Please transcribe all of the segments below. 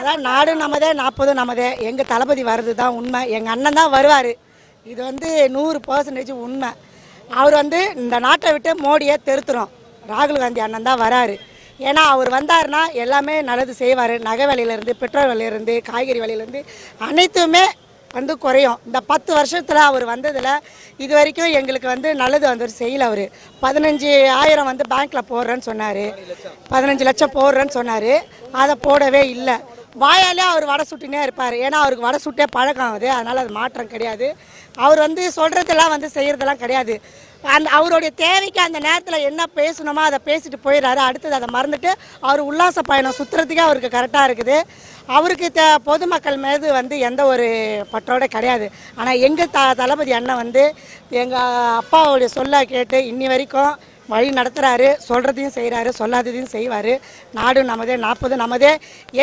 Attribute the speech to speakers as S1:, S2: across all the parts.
S1: அதான் நாடு நமதே நாற்பது நமதே. எங்கள் தளபதி வர்றது தான் உண்மை. எங்கள் அண்ணன் தான் வருவார். இது வந்து நூறு பர்சன்டேஜ் உண்மை. அவர் வந்து இந்த நாட்டை விட்டு மோடியை தெருத்துறோம். ராகுல் காந்தி அண்ணன் தான் வராரு. ஏன்னா அவர் வந்தாருன்னா எல்லாமே நல்லது செய்வார். நகை விலையிலேருந்து பெட்ரோல் விலையிலேருந்து காய்கறி விலையிலேருந்து அனைத்துமே வந்து குறையும். இந்த பத்து வருஷத்தில் அவர் வந்ததில் இது வரைக்கும் எங்களுக்கு வந்து நல்லது வந்து செய்யல அவர். பதினஞ்சு ஆயிரம் வந்து பேங்க்கில் போடுறேன்னு சொன்னார். பதினஞ்சு லட்சம் போடுறேன்னு சொன்னார். அதை போடவே இல்லை. வாயாலே அவர் வடை சுட்டுனே இருப்பார். ஏன்னா அவருக்கு வடை சுட்டே பழக்கம் ஆகுது. அதனால் அது மாற்றம் கிடையாது. அவர் வந்து சொல்கிறதெல்லாம் வந்து செய்கிறதெல்லாம் கிடையாது. அந்த அவருடைய தேவைக்கு அந்த நேரத்தில் என்ன பேசணுமோ அதை பேசிட்டு போயிடுறாரு. அடுத்தது அதை மறந்துட்டு அவர் உல்லாச பயணம் சுற்றுறதுக்கே அவருக்கு கரெக்டாக இருக்குது. அவருக்கு த பொதுமக்கள் மீது வந்து எந்த ஒரு பற்றோட கிடையாது. ஆனால் எங்கள் த தளபதி அண்ணன் வந்து எங்கள் அப்பாவுடைய சொல்ல கேட்டு இன்னி வரைக்கும் வழி நடத்துகிறாரு சொல்கிறதையும் செய்கிறாரு சொல்லாததையும் செய்வார். நாடு நமதே நாற்பது நமதே.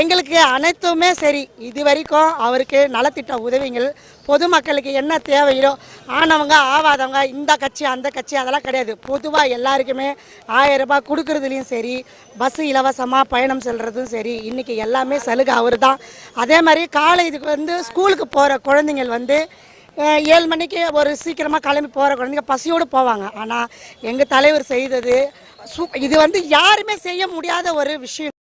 S1: எங்களுக்கு அனைத்துமே சரி. இது வரைக்கும் அவருக்கு நலத்திட்ட உதவிகள் பொதுமக்களுக்கு என்ன தேவையோ ஆனவங்க ஆவாதவங்க இந்த கட்சி அந்த கட்சி அதெல்லாம் கிடையாது. பொதுவாக எல்லாருக்குமே ஆயிரம் ரூபாய் கொடுக்குறதுலையும் சரி பஸ்ஸு இலவசமாக பயணம் செல்கிறதும் சரி இன்றைக்கி எல்லாமே சலுகை அவர் தான் அதே மாதிரி காலேஜுக்கு வந்து ஸ்கூலுக்கு போகிற குழந்தைங்கள் வந்து ஏழு மணிக்கு ஒரு சீக்கிரமாக கிளம்பி போகிற குழந்தைங்க பசியோடு போவாங்க. ஆனால் எங்கள் தலைவர் செய்தது சூ இது வந்து யாருமே செய்ய முடியாத ஒரு விஷயம்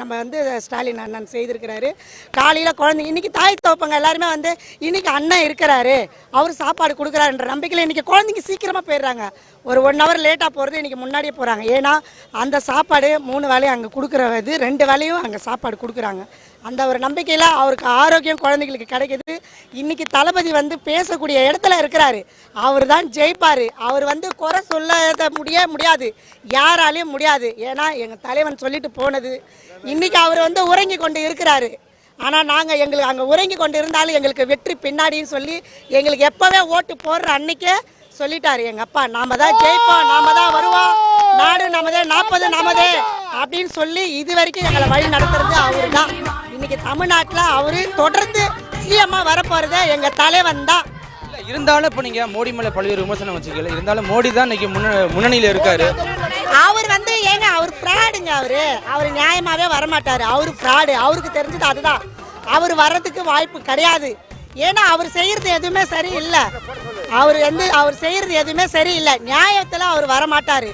S1: நம்ம வந்து ஸ்டாலின் அண்ணன் செய்திருக்கிறாரு. காலையில் குழந்தை இன்னைக்கு தாய் தோப்பங்க எல்லாருமே வந்து இன்னைக்கு அண்ணன் இருக்கிறாரு. அவர் சாப்பாடு கொடுக்குறாருன்ற நம்பிக்கையில் இன்னைக்கு குழந்தைங்க சீக்கிரமாக போயிடுறாங்க. ஒரு ஒன் ஹவர் லேட்டாக போகிறது இன்னைக்கு முன்னாடியே போகிறாங்க ஏன்னா அந்த சாப்பாடு மூணு வேலையும் அங்கே கொடுக்குற இது ரெண்டு வேலையும் அங்கே சாப்பாடு கொடுக்குறாங்க. அந்த ஒரு நம்பிக்கையில் அவருக்கு ஆரோக்கியம் குழந்தைகளுக்கு கிடைக்குது. இன்னைக்கு தளபதி வந்து பேசக்கூடிய இடத்துல இருக்கிறாரு. அவர் தான் ஜெயிப்பார். அவர் வந்து குறை சொல்ல முடிய முடியாது. யாராலையும் முடியாது. ஏன்னா எங்கள் தலைவன் சொல்லிட்டு போனது. இன்னைக்கு அவர் வந்து உறங்கி கொண்டு இருக்கிறாரு. ஆனால் நாங்கள் எங்களுக்கு அங்கே உறங்கி கொண்டு இருந்தாலும் எங்களுக்கு வெற்றி பின்னாடின்னு சொல்லி எங்களுக்கு எப்போவே ஓட்டு போடுற அன்னைக்கே சொல்லிட்டாரு எங்க அப்பா. நாம தான் ஜெயிப்போம் நாம தான் வருவோம். நாடு நமதே நாற்பது நமதே அப்படின்னு சொல்லி இது வரைக்கும் எங்களை வழி நடத்துறது அவரு தான். இன்னைக்கு தமிழ்நாட்டில் அவரு தொடர்ந்து சிஎம்மா வரப்போறது எங்க தலைவன் தான்.
S2: இருந்தாலும் இப்போ நீங்க மோடி மேல பல்வேறு விமர்சனம் வச்சுக்கல இருந்தாலும் மோடி தான் இன்னைக்கு முன்ன முன்னணியில இருக்காரு.
S1: அவர் வந்து ஏங்க அவர் ஃப்ராடுங்க அவரு. அவர் நியாயமாவே வரமாட்டாரு. அவரு ஃப்ராடு அவருக்கு தெரிஞ்சது அதுதான். அவர் வர்றதுக்கு வாய்ப்பு கிடையாது. ஏன்னா அவர் செய்யறது எதுவுமே சரியில்லை. அவர் வந்து அவர் செய்யறது எதுவுமே சரியில்லை. நியாயத்தில் அவர் வரமாட்டாரு.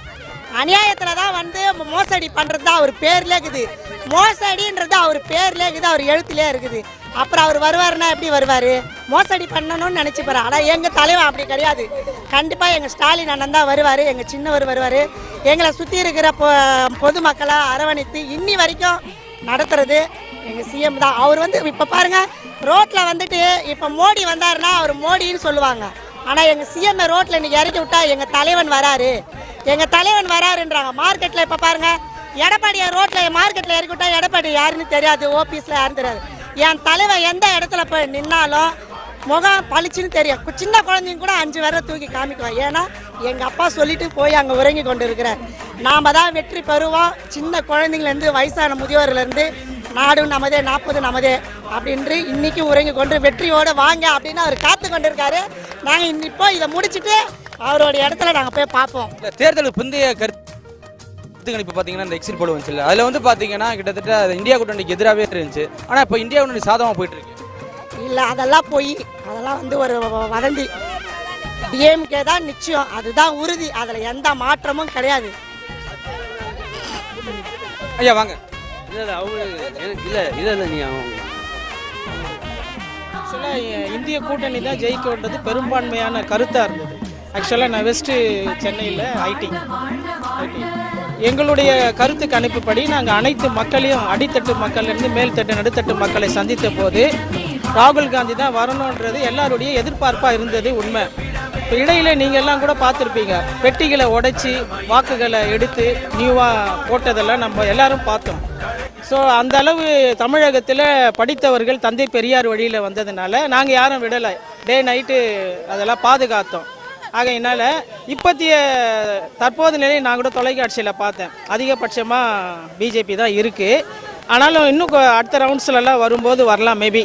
S1: அநியாயத்தில் தான் வந்து மோசடி பண்ணுறது தான் அவர் பேர்ல இருக்குது. மோசடின்றது அவர் பேர்ல இருக்குது அவர் எழுத்துலேயே இருக்குது. அப்புறம் அவர் வருவாருன்னா எப்படி வருவார்? மோசடி பண்ணணும்னு போகிறார் ஆனால் எங்கள் தலைவன் அப்படி கிடையாது. கண்டிப்பாக எங்கள் ஸ்டாலின் அண்ணன் தான் வருவார் எங்கள் சின்னவர் வருவார். எங்களை சுற்றி இருக்கிற பொ- பொதுமக்களை அரவணைத்து இன்னி வரைக்கும் நடத்துறது எங்கள் சிஎம் தான். அவர் வந்து இப்போ பாருங்க ரோட்டில் வந்துட்டு இப்போ மோடி வந்தாருன்னா அவர் மோடின்னு சொல்லுவாங்க. ஆனால் எங்கள் சிஎம்மை ரோட்டில் இன்னைக்கு இறக்கி விட்டா எங்கள் தலைவன் வராரு. எங்க தலைவன் வராருன்றாங்க. மார்க்கெட்ல இப்ப பாருங்க எடப்பாடியை ரோட்ல மார்க்கெட்ல இறக்கி விட்டா எடப்பாடி யாருன்னு தெரியாது ஓபிஸில் யாருன்னு தெரியாது. என் தலைவன் எந்த இடத்துல போய் நின்னாலும் முகம் பளிச்சுன்னு தெரியும். சின்ன குழந்தைங்க கூட அஞ்சு பேரை தூக்கி காமிக்குவோம் ஏன்னா எங்க அப்பா சொல்லிட்டு போய் அங்க உறங்கி கொண்டு இருக்கிறார் நாம தான் வெற்றி பெறுவோம். சின்ன குழந்தைங்கலேருந்து வயசான முதியோர்லேருந்து நாடும் நமதே நாற்பது நமதே அப்படின்று இன்னைக்கு உறங்கி கொண்டு வெற்றியோட வாங்க அப்படின்னு அவர் காத்து கொண்டு இருக்காரு நாங்கள் இன்னி- இப்போ இதை முடிச்சுட்டு அவருடைய இடத்துல நாங்க போய் பார்ப்போம்.
S2: இல்ல, தேர்தலுக்கு பிந்தைய கருத்து கணிப்பு பார்த்தீங்கன்னா இந்த எக்ஸிட் போல் வந்துச்சு அதில் வந்து பார்த்தீங்கன்னா கிட்டத்தட்ட அது இந்தியா கூட்டணிக்கு எதிராகவே இருந்துச்சு. ஆனால் இப்போ இந்தியா கூட்டணி சாதகமாக போயிட்டு இருக்கு
S1: இல்ல அதெல்லாம் போய். அதெல்லாம் வந்து ஒரு வதந்தி. டிஎம்கே தான் நிச்சயம். அதுதான் உறுதி. அதுல எந்த மாற்றமும் கிடையாது.
S2: ஐயா வாங்க.
S3: இல்லை இல்லை அவங்க இல்லை இல்லை இல்லை நீ அவங்க
S4: ஆக்சுவலாக இந்திய கூட்டணி தான் ஜெயிக்க வேண்டது பெரும்பான்மையான கருத்தாக இருந்தது. ஆக்சுவலாக நான் வெஸ்ட்டு சென்னையில் ஐடி ஐடி எங்களுடைய கருத்து கணிப்புப்படி நாங்கள் அனைத்து மக்களையும் அடித்தட்டு மக்கள்லேருந்து மேல்தட்டு நடுத்தட்டு மக்களை சந்தித்த போது ராகுல் காந்தி தான் வரணுன்றது எல்லாருடைய எதிர்பார்ப்பாக இருந்தது உண்மை. இப்போ இடையில நீங்கள் எல்லாம் கூட பார்த்துருப்பீங்க. பெட்டிகளை உடைச்சி வாக்குகளை எடுத்து நியூவாக போட்டதெல்லாம் நம்ம எல்லாரும் பார்த்தோம். ஸோ அந்த அளவு தமிழகத்தில் படித்தவர்கள் தந்தை பெரியார் வழியில் வந்ததுனால நாங்கள் யாரும் விடலை. டே நைட்டு அதெல்லாம் பாதுகாத்தோம். ஆகையினால இப்போத்திய தற்போது நிலையை நான் கூட தொலைக்காட்சியில் பார்த்தேன். அதிகபட்சமாக பிஜேபி தான் இருக்குது ஆனாலும் இன்னும் அடுத்த ரவுண்ட்ஸ்லலாம் வரும்போது வரலாம் மேபி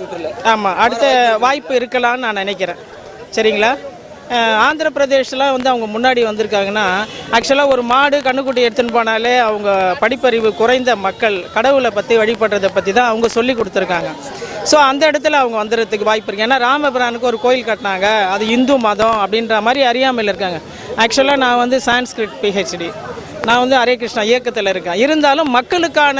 S2: சுற்றுல.
S4: ஆமாம் அடுத்த வாய்ப்பு இருக்கலாம்னு நான் நினைக்கிறேன். சரிங்களா? ஆந்திர பிரதேஷ்லாம் வந்து அவங்க முன்னாடி வந்திருக்காங்கன்னா ஆக்சுவலாக ஒரு மாடு கண்ணுக்குட்டி எடுத்துன்னு போனாலே அவங்க படிப்பறிவு குறைந்த மக்கள் கடவுளை பற்றி வழிபடுறதை பற்றி தான் அவங்க சொல்லி கொடுத்துருக்காங்க. ஸோ அந்த இடத்துல அவங்க வந்துடுறதுக்கு வாய்ப்பு இருக்குது ஏன்னா ராமபிரானுக்கு ஒரு கோயில் கட்டினாங்க. அது இந்து மதம் அப்படின்ற மாதிரி அறியாமையில் இருக்காங்க. ஆக்சுவலாக நான் வந்து சான்ஸ்கிரிட் பிஹெச்டி நான் வந்து ஹரே கிருஷ்ணா இயக்கத்தில் இருக்கேன். இருந்தாலும் மக்களுக்கான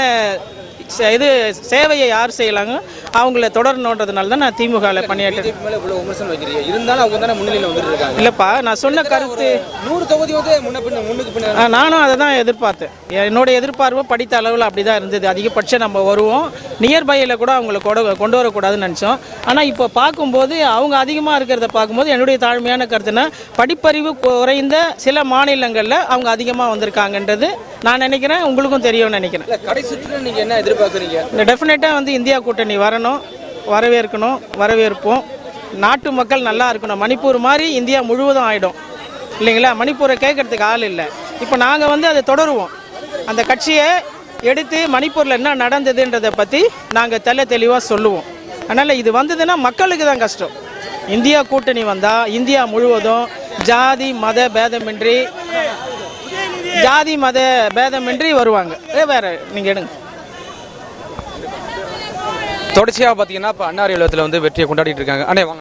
S4: இது சேவையை யார் செய்யலாங்க? அவங்கள தொடரணுன்றதுனால தான் நான் திமுகவில் பணியாற்றுறேன்
S2: இருந்தாலும் அவங்க தானே முன்னிலையில
S4: இல்லைப்பா நான் சொன்ன கருத்து
S2: நூறு தொகுதி வந்து முன்ன பின்ன முன்னுக்கு பின்ன
S4: ஆ, நானும் அதை தான் எதிர்பார்த்தேன். என்னோட எதிர்பார்ப்பு படித்த அளவில் அப்படி தான் இருந்தது. அதிகபட்சம் நம்ம வருவோம். நியர்பையில் கூட அவங்கள கொட கொண்டு வரக்கூடாதுன்னு நினச்சோம். ஆனால் இப்போ பார்க்கும்போது அவங்க அதிகமாக இருக்கிறத பார்க்கும்போது என்னுடைய தாழ்மையான கருத்துனா படிப்பறிவு குறைந்த சில மாநிலங்களில் அவங்க அதிகமாக வந்திருக்காங்கன்றது நான் நினைக்கிறேன் உங்களுக்கும் தெரியும்னு நினைக்கிறேன்.
S2: என்ன எதிர்பார்க்குறீங்க?
S4: இந்த டெஃபினட்டாக வந்து இந்தியா கூட்டணி வரணும் வரவேற்கணும் வரவேற்போம். நாட்டு மக்கள் நல்லா இருக்கணும். மணிப்பூர் மாதிரி இந்தியா முழுவதும் ஆகிடும் இல்லைங்களா? மணிப்பூரை கேட்கறதுக்கு ஆள் இல்லை. இப்போ நாங்கள் வந்து அதை தொடருவோம். அந்த கட்சியை எடுத்து மணிப்பூரில் என்ன நடந்ததுன்றதை பற்றி நாங்கள் தெள்ள தெளிவாக சொல்லுவோம். அதனால் இது வந்ததுன்னா மக்களுக்கு தான் கஷ்டம். இந்தியா கூட்டணி வந்தால் இந்தியா முழுவதும் ஜாதி மத பேதமின்றி ஜாதி மத பேதமின்றி வருவாங்க. வேற நீங்கள் எடுங்க.
S2: தொடர்ச்சியாக பார்த்தீங்கன்னா இப்போ அன்னாரி இல்லத்தில் வந்து வெற்றியை கொண்டாடிட்டு இருக்காங்க. அண்ணே வாங்க.